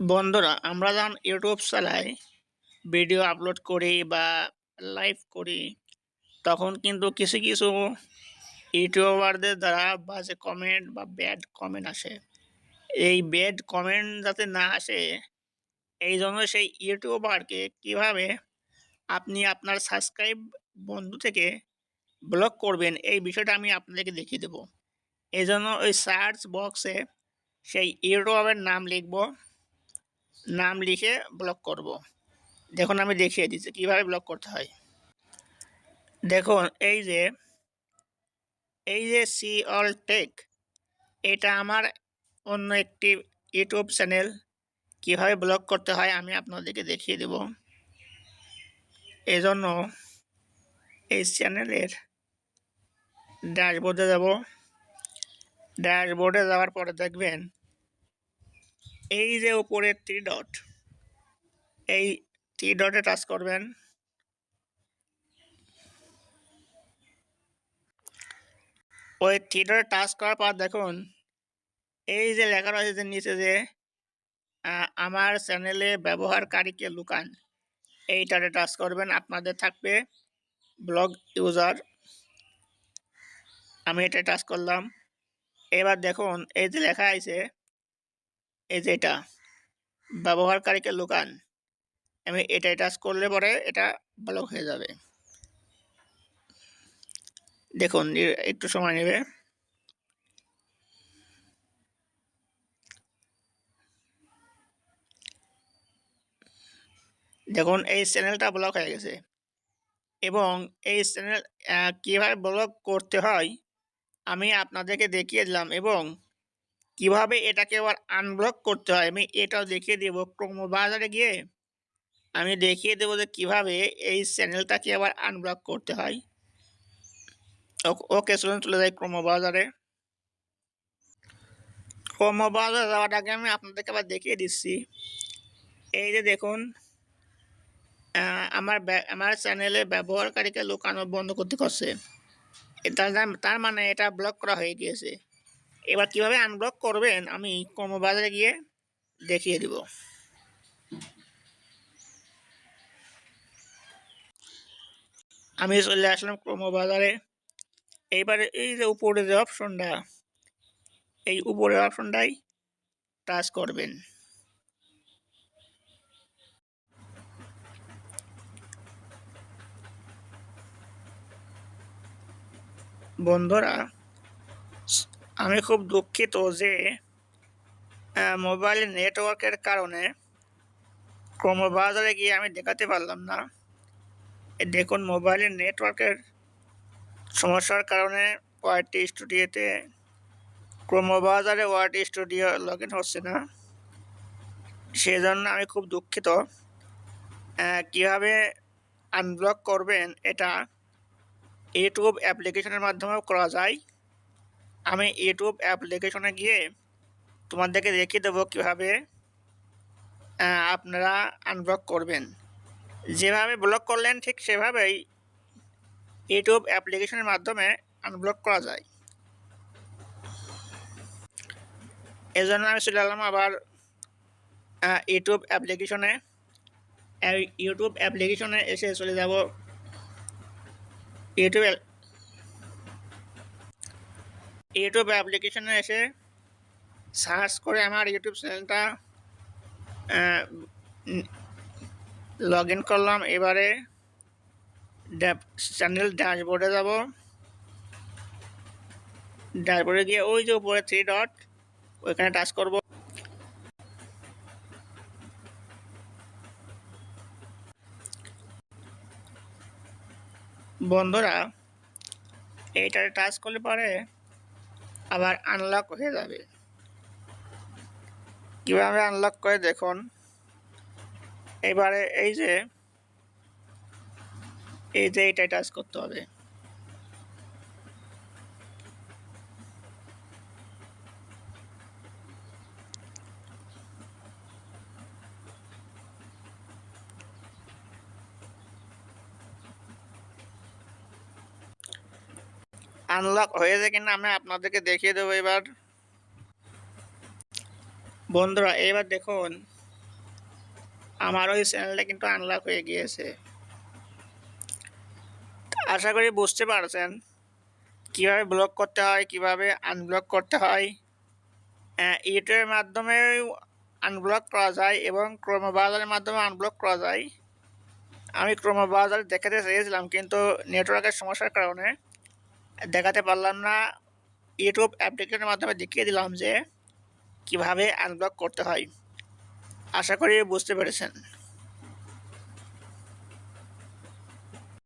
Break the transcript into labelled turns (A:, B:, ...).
A: বন্ধুরা, আমরা যখন ইউটিউব চালাই, ভিডিও আপলোড করি বা লাইভ করি, তখন কিন্তু কিছু কিছু ইউটিউবারদের দ্বারা বাজে কমেন্ট বা ব্যাড কমেন্ট আসে। এই ব্যাড কমেন্ট যাতে না আসে এই জন্য সেই ইউটিউবারকে কীভাবে আপনি আপনার সাবস্ক্রাইব বন্ধু থেকে ব্লক করবেন, এই বিষয়টা আমি আপনাদেরকে দেখিয়ে দেবো। এই জন্য ওই সার্চ বক্সে সেই ইউটিউবের নাম লিখব। নাম লিখে ব্লক করব। দেখুন, আমি দেখিয়ে দিচ্ছি, কীভাবে ব্লক করতে হয়। দেখুন, এই যে এই যে সি অল টেক, এটা আমার অন্য একটি ইউটিউব চ্যানেল। কীভাবে ব্লক করতে হয়, আমি আপনাদেরকে দেখিয়ে দেব। এজন্য এই চ্যানেলের ড্যাশবোর্ডে যাব। ড্যাশবোর্ডে যাওয়ার পরে দেখবেন এই যে উপরে থ্রি ডট, এই থ্রি ডটে টাচ করবেন। ওই থ্রি ডটে টাচ করার পর দেখুন, এই যে লেখা রয়েছে যে নিচে যে আমার চ্যানেলে ব্যবহারকারীকে লুকান এইটাতে টাচ করবেন। আপনাদের থাকবে ব্লগ ইউজার। আমি এটা টাচ করলাম। এবার দেখুন, এই যে লেখা আছে এই যে এটা, ব্যবহারকারীকে লুকান। আমি এটাই টাচ করলে পরে এটা ব্লক হয়ে যাবে। দেখুন একটু সময় নেবে। দেখুন, এই চ্যানেলটা ব্লক হয়ে গেছে। এবং এই চ্যানেল কীভাবে ব্লক করতে হয়, আমি আপনাদেরকে দেখিয়ে দিলাম। এবং কীভাবে এটাকে আবার আনব্লক করতে হয়? আমি এটাও দেখিয়ে দেবো। ক্রোম বাজারে গিয়ে আমি দেখিয়ে দেবো যে কীভাবে এই চ্যানেলটাকে আবার আনব্লক করতে হয়। ওকে চলুন চলে যাই ক্রোম বাজারে বাজারে যাওয়ার আগে আমি আপনাদেরকে আবার দেখিয়ে দিচ্ছি। এই যে দেখুন আমার আমার চ্যানেলে ব্যবহারকারীকে লুকানো বন্ধ করতে করছে। তার মানে এটা ব্লক করা হয়ে গিয়েছে। এবার কীভাবে আনব্লক করবেন, আমি কর্মবাজারে গিয়ে দেখিয়ে দিব। আমি চলে আসলাম কর্মবাজারে। এইবারে এই যে উপরে যে অপশনটা, এই উপরের অপশনটাই টাচ করবেন। বন্ধুরা আমি খুব দুঃখিত যে মোবাইল নেটওয়ার্কের কারণে ক্রমবাজারে গিয়ে আমি দেখাতে পারলাম না। দেখুন মোবাইলের নেটওয়ার্কের সমস্যার কারণে ওয়াইটি স্টুডিওতে ক্রমবাজারে ওয়াইটি স্টুডিও লগ ইন হচ্ছে না। সেজন্য আমি খুব দুঃখিত। কীভাবে আনব্লক করবেন এটা ইউটিউব অ্যাপ্লিকেশনের মাধ্যমেও করা যায়। আমি ইউটিউব অ্যাপ্লিকেশনে গিয়ে তোমাদেরকে দেখিয়ে দেবো কীভাবে আপনারা আনব্লক করবেন। যেভাবে ব্লক করলেন ঠিক সেভাবেই ইউটিউব অ্যাপ্লিকেশনের মাধ্যমে আনব্লক করা যায়। এজন্য আমি চলে এলাম আবার ইউটিউব অ্যাপ্লিকেশনে ইউটিউব অ্যাপ্লিকেশনে এসে চলে যাব। ইউটিউব ইউটিউব অ্যাপ্লিকেশনে এসে সার্চ করে আমার ইউটিউব চ্যানেলটা লগ ইন করলাম। এবারে চ্যানেল ড্যাশবোর্ডে যাব। ড্যাশবোর্ডে গিয়ে ওই যে উপরে থ্রি ডট ওইখানে টাচ করব। বন্ধুরা, এইটাতে টাচ করলে পরে আবার আনলক হয়ে যাবে। কীভাবে আনলক করে দেখুন। এবারে এই যে এই যে এটাই টাচ করতে হবে। আনলক হয়েছে কিনা আমি আপনাদেরকে দেখিয়ে দেবো এবার। বন্ধুরা, এবার দেখুন আমার ওই চ্যানেলটা কিন্তু আনলক হয়ে গিয়েছে। আশা করি বুঝতে পারছেন কীভাবে ব্লক করতে হয়, কীভাবে আনব্লক করতে হয়। ইউটিউবের মাধ্যমে আনব্লক করা যায় এবং ক্রোম ব্রাউজারের মাধ্যমে আনব্লক করা যায়। আমি ক্রোম ব্রাউজার দেখাতে চেয়েছিলাম, কিন্তু নেটওয়ার্কের সমস্যার কারণে দেখাতে পারলাম না। ইউটিউব অ্যাপ্লিকেশনের মাধ্যমে দেখিয়ে দিলাম যে কীভাবে আনব্লক করতে হয়। আশা করি বুঝতে পেরেছেন।